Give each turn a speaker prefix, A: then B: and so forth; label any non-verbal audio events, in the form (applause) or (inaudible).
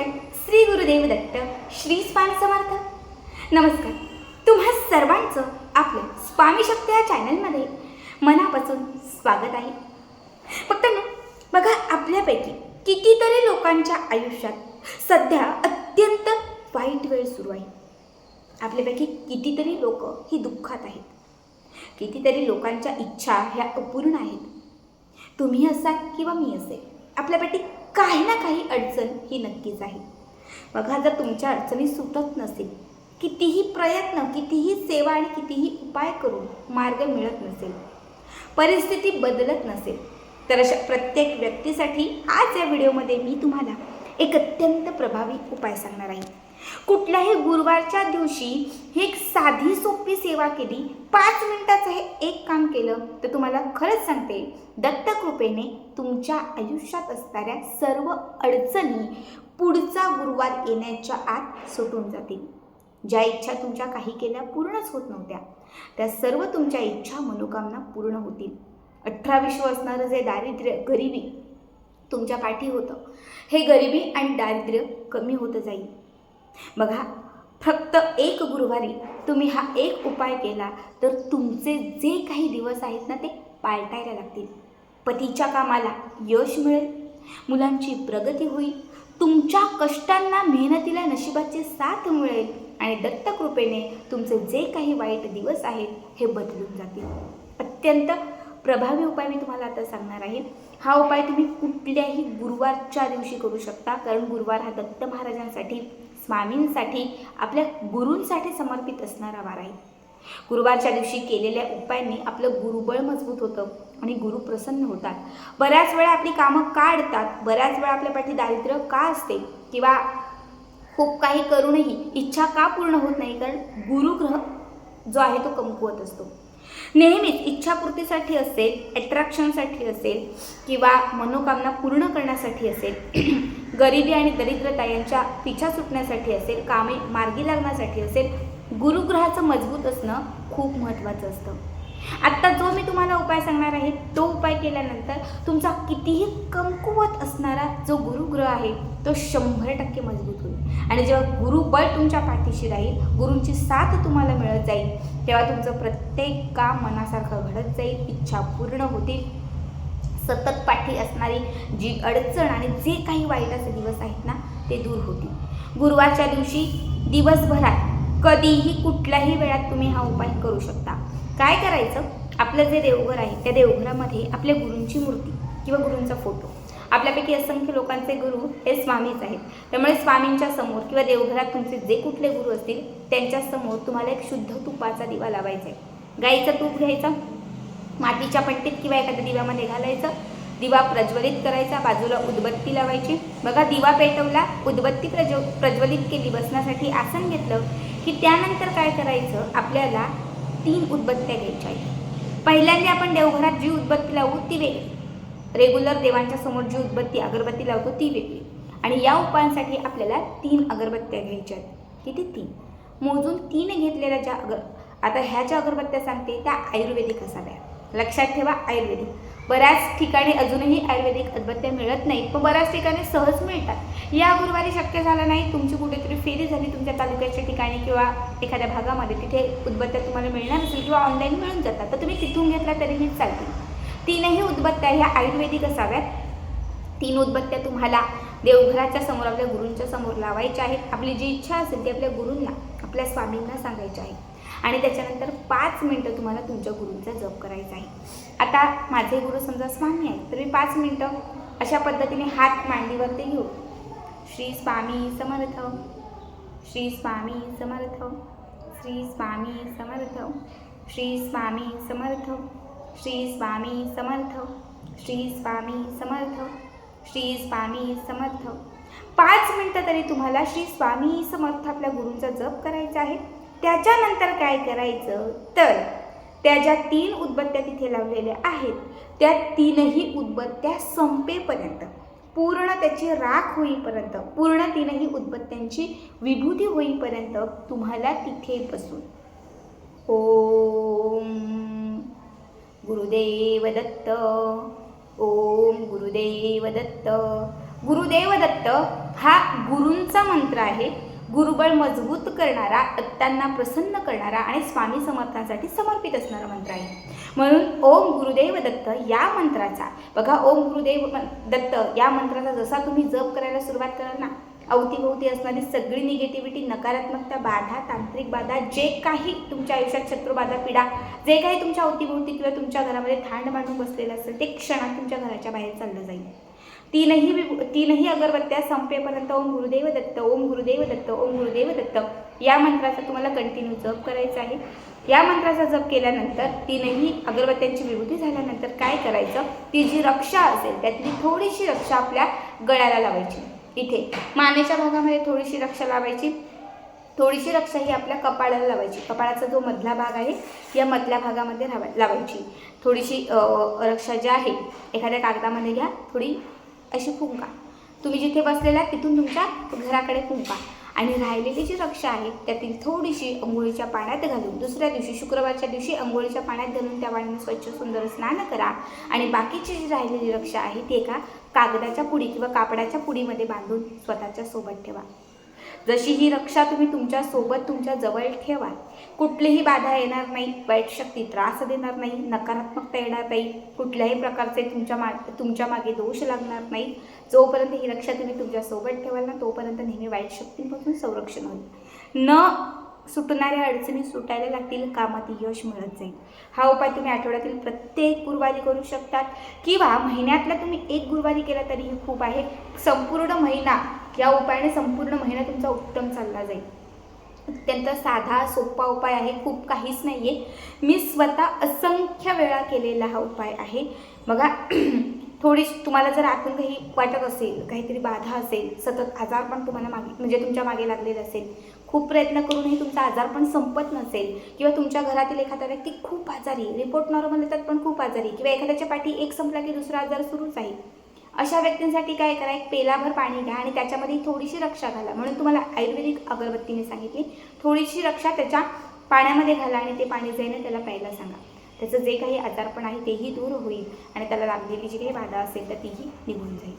A: श्रीमंत श्री गुरुदेव दत्त श्री स्वामी समर्थ. नमस्कार. तुम्हा सर्वांचं आपल्या स्वामी शक्ती या चॅनलमध्ये मनापासून स्वागत आहे. फक्त ना बघा आपल्यापैकी कितीतरी लोकांच्या आयुष्यात सध्या अत्यंत वाईट वेळ सुरू आहे. आपल्यापैकी कितीतरी लोक ही दुःखात आहेत. कितीतरी लोकांच्या इच्छा ह्या अपूर्ण आहेत. तुम्ही असाल किंवा मी असेल आपल्यापाठी काही ना काही अडचण ही नक्कीच आहे. बघा जर तुमच्या अडचणी सुटत नसेल कितीही प्रयत्न कितीही सेवा आणि कितीही उपाय करून मार्ग मिळत नसेल परिस्थिती बदलत नसेल तर अशा प्रत्येक व्यक्तीसाठी आज या व्हिडिओमध्ये मी तुम्हाला एक अत्यंत प्रभावी उपाय सांगणार आहे. कुठल्याही गुरुवारच्या दिवशी ही एक साधी सोपी सेवा केली पाच मिनिटाचं हे एक काम केलं तर तुम्हाला खरंच सांगते दत्तकृपेने तुमच्या आयुष्यात असणाऱ्या सर्व अडचणी पुढचा गुरुवार येण्याच्या आत सुटून जातील. ज्या इच्छा तुमच्या काही केल्या पूर्णच होत नव्हत्या त्या सर्व तुमच्या इच्छा मनोकामना पूर्ण होतील. अठरा विश्व असणारं जे दारिद्र्य गरिबी तुमच्या पाठी होतं. हे गरिबी आणि दारिद्र्य कमी होतं जाईल. बघा फक्त एक गुरुवारी तुम्ही हा एक उपाय केला तर तुमचे जे काही दिवस आहेत ना ते पालटायला लागतील. पतीच्या कामाला यश मिळेल मुलांची प्रगती होईल तुमच्या कष्टांना मेहनतीला नशिबाची साथ मिळेल आणि दत्तकृपेने तुमचे जे काही वाईट दिवस आहेत हे बदलून जातील. अत्यंत प्रभावी उपाय मी तुम्हाला आता सांगणार आहे. हा उपाय तुम्ही कुठल्याही गुरुवारच्या दिवशी करू शकता कारण गुरुवार हा दत्त महाराजांसाठी स्वामींसाठी आपल्या गुरूंसाठी समर्पित असणारा वार आहे गुरुवारच्या दिवशी केलेल्या उपायांनी आपलं गुरुबळ मजबूत होतं आणि गुरु प्रसन्न होतात. बऱ्याच वेळा आपली कामं का अडतात? बऱ्याच वेळा आपल्या पाठी दारिद्र्य का असते? किंवा खूप काही करूनही इच्छा का पूर्ण होत नाही? कारण गुरुग्रह जो आहे तो कमकुवत असतो. नेहमीच इच्छापूर्तीसाठी असेल अट्रॅक्शनसाठी असेल किंवा मनोकामना पूर्ण करण्यासाठी असेल (clears throat) गरिबी आणि दरिद्रता यांच्या पिछा सुटण्यासाठी असेल कामे मार्गी लागण्यासाठी असेल गुरुग्रहाचं मजबूत असणं खूप महत्त्वाचं असतं. आत्ता जो मी तुम्हाला उपाय सांगणार आहे तो उपाय केल्यानंतर तुमचा कितीही कमकुवत असणारा जो गुरुग्रह आहे तो शंभर टक्के मजबूत होईल. आणि जेव्हा गुरुबळ तुमच्या पाठीशी राहील गुरूंची साथ तुम्हाला मिळत जाईल तेव्हा तुमचं प्रत्येक काम मनासारखं घडत जाईल इच्छा पूर्ण होतील. सतत पाठी असणारी जी अडचण आणि जे काही वाईटाचे दिवस आहेत ना ते दूर होतील. गुरुवारच्या दिवशी दिवसभरात कधीही कुठल्याही वेळात तुम्ही हा उपाय करू शकता. काय करायचं? आपलं जे देवघर आहे त्या देवघरामध्ये आपल्या गुरूंची मूर्ती किंवा गुरूंचा फोटो. आपल्यापैकी असंख्य लोकांचे गुरु हे स्वामीच आहेत. त्यामुळे स्वामींच्या समोर किंवा देवघरात तुमचे जे कुठले गुरु असतील त्यांच्यासमोर तुम्हाला एक शुद्ध तुपाचा दिवा लावायचा आहे गाईचं तूप घ्यायचं मातीच्या पट्टीत किंवा एखाद्या दिव्यामध्ये घालायचं दिवा प्रज्वलित करायचा बाजूला उदबत्ती लावायची. बघा दिवा पेटवला उदबत्ती प्रज्व प्रज्वलित केली बसण्यासाठी आसन घेतलं की त्यानंतर काय करायचं? आपल्याला तीन उदबत्त्या घ्यायच्या आहेत. पहिल्यांदा आपण देवघरात जी उदबत्ती लावू ती वेगळी. रेग्युलर देवांच्या समोर जी उदबत्ती अगरबत्ती लावतो ती वेगळी. आणि या उपायांसाठी आपल्याला तीन अगरबत्त्या घ्यायच्या आहेत. किती? तीन. मोजून तीन घेतलेल्या ज्या अगर आता ह्या ज्या अगरबत्त्या सांगते त्या आयुर्वेदिक असाव्या. लक्षात ठेवा आयुर्वेदिक. बऱ्याच ठिकाणी अजूनही आयुर्वेदिक अगरबत्त्या मिळत नाहीत पण बऱ्याच ठिकाणी सहज मिळतात. या गुरुवारी शक्य झालं नाही तुमची कुठेतरी फेरी झाली तुमच्या तालुक्याच्या ठिकाणी किंवा एखाद्या भागामध्ये तिथे उदबत्त्या तुम्हाला मिळणार असेल किंवा ऑनलाईन मिळून जातात. तर तुम्ही तिथून घेतला तरीही चालतील. तीनही उदबत्त्या ह्या आयुर्वेदिक असाव्यात. तीन उदबत्त्या तुम्हाला देवघराच्या समोर आपल्या गुरूंच्या समोर लावायच्या आहेत. आपली जी इच्छा असेल ती आपल्या गुरूंना आपल्या स्वामींना सांगायची आहे. आणि त्याच्यानंतर पाच मिनटं तुम्हाला तुमच्या गुरूंचा जप करायचा आहे. आता माझे गुरु समजा स्वामी आहेत तर मी पाच मिनटं अशा पद्धतीने हात मांडीवरती घेऊ श्री स्वामी समर्थ श्री स्वामी समर्थ श्री स्वामी समर्थ श्री स्वामी समर्थ श्री स्वामी समर्थ श्री स्वामी समर्थ श्री स्वामी समर्थ. पाच मिनटं तरी तुम्हाला श्री स्वामी समर्थ आपल्या गुरूंचा जप करायचा आहे. त्याच्यानंतर काय करायचं? तर त्या ज्या तीन उदबत्त्या तिथे लावलेल्या आहेत त्या तीनही उदबत्त्या संपेपर्यंत पूर्ण त्याची राख होईपर्यंत पूर्ण तीनही उदबत्त्यांची विभूती होईपर्यंत तुम्हाला तिथे बसून. ओम गुरुदेव दत्त. ओम गुरुदेव दत्त. गुरुदेव दत्त हा गुरूंचा मंत्र आहे. गुरुबळ मजबूत करणारा अत्तांना प्रसन्न करणारा आणि स्वामी समर्थांसाठी समर्पित असणारा मंत्र आहे. म्हणून ओम गुरुदेव दत्त या मंत्राचा बघा ओम गुरुदेव दत्त या मंत्राचा जसा तुम्ही जप करायला सुरुवात कराल ना अवतीभोवती असणारी सगळी निगेटिव्हिटी नकारात्मकता बाधा तांत्रिक बाधा जे काही तुमच्या आयुष्यात शत्रुबाधा पिढा जे काही तुमच्या अवतीभोवती किंवा तुमच्या घरामध्ये थांड मांडून बसलेलं असेल ते क्षणात तुमच्या घराच्या बाहेर चाललं जाईल. तीनही विभू तीनही अगरबत्त्या संपेपर्यंत ओम गुरुदेव दत्त ओम गुरुदेव दत्त ओम गुरुदेव दत्त. या मंत्राचा तुम्हाला कंटिन्यू जप करायचा आहे. या मंत्राचा जप केल्यानंतर तीनही अगरबत्त्यांची विभूती झाल्यानंतर काय करायचं? ती जी रक्षा असेल त्यातली थोडीशी रक्षा आपल्या गळ्याला लावायची. इथे. मानेच्या भागामध्ये थोडीशी रक्षा लावायची. थोडीशी रक्षा ही आपल्या कपाळाला लावायची. कपाळाचा जो मधला भाग आहे या मधल्या भागामध्ये लावा लावायची. थोडीशी रक्षा जी आहे एखाद्या कागदामध्ये घ्या थोडी अशी फुंका. तुम्ही जिथे बसलेला तिथून तुमच्या घराकडे फुंका. आणि राहिलेली जी रक्षा आहे त्यातील थोडीशी अंघोळीच्या पाण्यात घालून दुसऱ्या दिवशी शुक्रवारच्या दिवशी अंघोळीच्या पाण्यात घालून त्या पाण्याने स्वच्छ सुंदर स्नान करा. आणि बाकीची जी राहिलेली रक्षा आहे ती एका कागदाच्या पुडी किंवा कापडाच्या पुडीमध्ये बांधून स्वतःच्या सोबत ठेवा. जशी ही रक्षा तुम्ही तुमच्यासोबत तुमच्या जवळ ठेवा कुठलीही बाधा येणार नाही वाईट शक्ती त्रास देणार नाही नकारात्मकता येणार नाही कुठल्याही प्रकारचे तुमच्या मा तुमच्या मागे दोष लागणार नाही. जोपर्यंत ही रक्षा तुम्ही तुमच्यासोबत ठेवाल ना तोपर्यंत नेहमी वाईट शक्तींपासून संरक्षण होईल. न सुटणाऱ्या अडचणी सुटायला लागतील कामात यश मिळत जाईल. हा उपाय तुम्ही आठवड्यातील प्रत्येक गुरुवारी करू शकतात. किंवा महिन्यातला तुम्ही एक गुरुवारी केला तरीही खूप आहे. संपूर्ण महिना या उपायाने संपूर्ण महिना तुमचा उत्तम चालला जाईल. अत्यंत साधा सोपा उपाय आहे. खूप काहीच नाही आहे मी स्वतः असंख्य वेळा केलेला हा उपाय आहे. बघा थोडी तुम्हाला जर आतून काही वाटत असेल काहीतरी बाधा असेल सतत आजार पण तुम्हाला मागे म्हणजे तुमच्या मागे लागलेला असेल खूप प्रयत्न करूनही तुमचा आजार पण संपत नसेल किंवा तुमच्या घरातील एखादा व्यक्ती खूप आजारी रिपोर्ट नॉर्मल येतात पण खूप आजारी किंवा एखाद्याच्या पाठी एक संपला की दुसरा आजार सुरूच आहे अशा व्यक्तींसाठी काय करा एक पेलाभर पाणी घ्या आणि त्याच्यामध्ये थोडीशी रक्षा घाला. म्हणून तुम्हाला आयुर्वेदिक अगरबत्तीने सांगितली थोडीशी रक्षा त्याच्या पाण्यामध्ये घाला आणि ते पाणी जाईन त्याला प्यायला सांगा. त्याचं जे काही आजारपण आहे तेही दूर होईल आणि त्याला लागलेली जी काही बाधा असेल तर तीही निघून जाईल.